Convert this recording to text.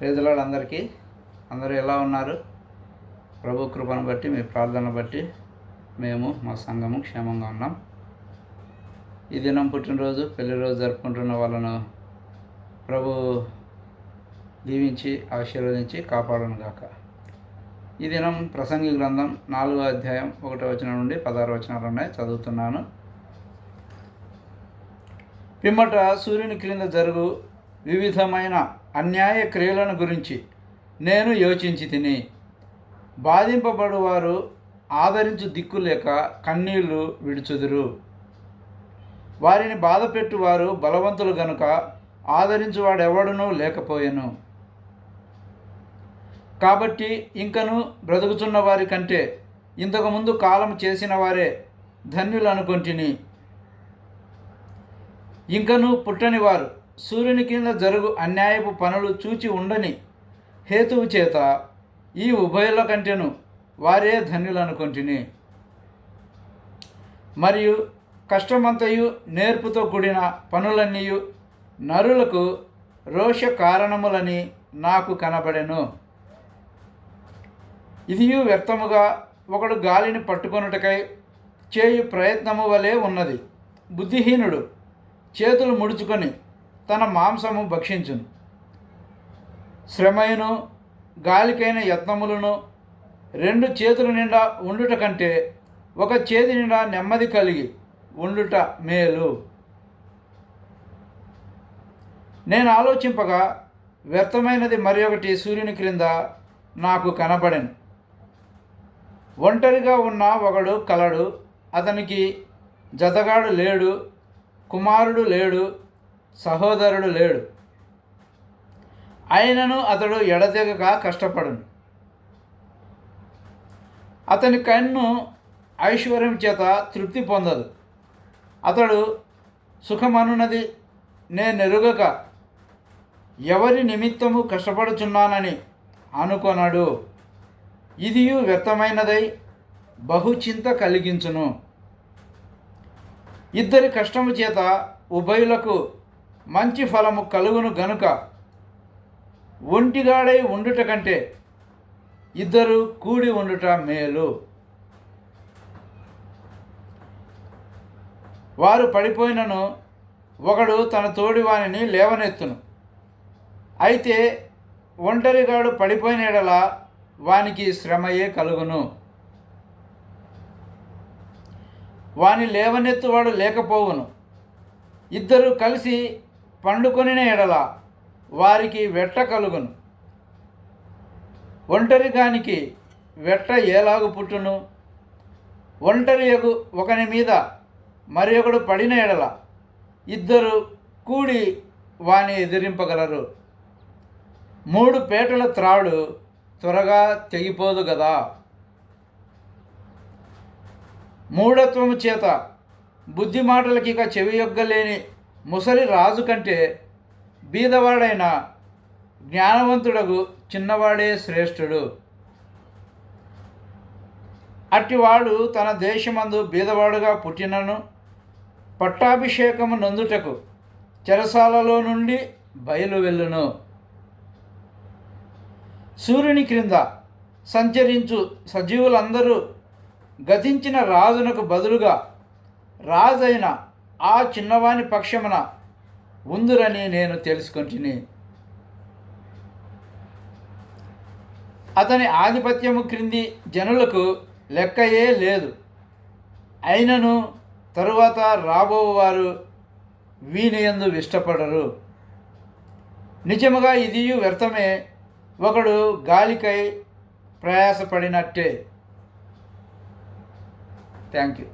పేదలాడు అందరికీ. అందరూ ఎలా ఉన్నారు? ప్రభు కృపను బట్టి మీ ప్రార్థన బట్టి మేము మా సంఘము క్షేమంగా ఉన్నాం. ఈ దినం పుట్టినరోజు పెళ్ళి రోజు జరుపుకుంటున్న వాళ్ళను ప్రభు దీవించి ఆశీర్వదించి కాపాడను గాక. ఈ దినం ప్రసంగి గ్రంథం నాలుగో అధ్యాయం ఒకటో వచనం నుండి పదహారు వచనాలు ఉన్నాయి. చదువుతున్నాను. పిమ్మట సూర్యుని క్రింద జరుగు వివిధమైన అన్యాయ క్రియలను గురించి నేను యోచించి తిని బాధింపబడువారు ఆదరించు దిక్కు లేక కన్నీళ్ళు విడుచుదురు. వారిని బాధపెట్టువారు బలవంతులు గనుక ఆదరించువాడెవడనూ లేకపోయెను. కాబట్టి ఇంకను బ్రతుకుతున్న వారి కంటే ఇంతకుముందు కాలం చేసిన వారే ధన్యులు అనుకుంటుని ఇంకను పుట్టని వారు సూర్యుని కింద జరుగు అన్యాయపు పనులు చూచి ఉండని హేతువు చేత ఈ ఉభయుల కంటేను వారే ధన్యులనుకొంటిని. మరియు కష్టమంతయు నేర్పుతో కూడిన పనులన్నీయు నరులకు రోష కారణములని నాకు కనబడెను. ఇదియు వ్యర్థముగా ఒకడు గాలిని పట్టుకొనుటకై చేయు ప్రయత్నము వలె ఉన్నది. బుద్ధిహీనుడు చేతులు ముడుచుకొని తన మాంసము భక్షించును. శ్రమయును గాలికైన యత్నములను రెండు చేతుల నిండా ఉండుట కంటే ఒక చేతి నిండా నెమ్మది కలిగి ఉండుట మేలు. నేను ఆలోచింపగా వ్యర్థమైనది మరి ఒకటి సూర్యుని క్రింద నాకు కనపడెను. ఒంటరిగా ఉన్న ఒకడు కలడు అతనికి జతగాడు లేడు కుమారుడు లేడు సహోదరుడు లేడు. అయినను అతడు ఎడతెగక కష్టపడను. అతని కన్ను ఐశ్వర్యం చేత తృప్తి పొందదు. అతడు సుఖమనున్నది నేనెరుగక ఎవరి నిమిత్తము కష్టపడుచున్నానని అనుకొనడు. ఇదియు వ్యర్థమైనదై బహుచింత కలిగించును. ఇద్దరి కష్టము చేత ఉభయులకు మంచి ఫలము కలుగును గనుక ఒంటిగాడై ఉండుట కంటే ఇద్దరు కూడి ఉండుట మేలు. వారు పడిపోయినను ఒకడు తన తోడివాణిని లేవనెత్తును. అయితే ఒంటరిగాడు పడిపోయిన ఎడల వానికి శ్రమయే కలుగును. వాని లేవనెత్తువాడు లేకపోవును. ఇద్దరు కలిసి పండుకొనిన ఎడల వారికి వెట్ట కలుగును. ఒంటరిగానికి వెట్ట ఏలాగు పుట్టును? ఒంటరి ఎగు ఒకని మీద మరి ఒకడు పడిన ఎడల ఇద్దరు కూడి వాని ఎదిరింపగలరు. మూడు పేటల త్రాడు త్వరగా తెగిపోదు కదా మూఢత్వము చేత బుద్ధి మాటలకి ఇక చెవియొగ్గలేని ముసలి రాజు కంటే బీదవాడైన జ్ఞానవంతుడకు చిన్నవాడే శ్రేష్ఠుడు. అట్టివాడు తన దేశమందు బీదవాడుగా పుట్టినను పట్టాభిషేకము నందుటకు చెరసాలలో నుండి బయలు వెళ్ళును సూర్యుని క్రింద సంచరించు సజీవులందరూ గతించిన రాజునకు బదులుగా రాజైన ఆ చిన్నవాని పక్షమున ఉందురని నేను తెలుసుకుంటుని. అతని ఆధిపత్యము క్రింది జనులకు లెక్కయే లేదు. అయినను తరువాత రాబోవారు వీనియందు ఇష్టపడరు. నిజముగా ఇది వ్యర్థమే ఒకడు గాలికై ప్రయాసపడినట్టే. Thank you.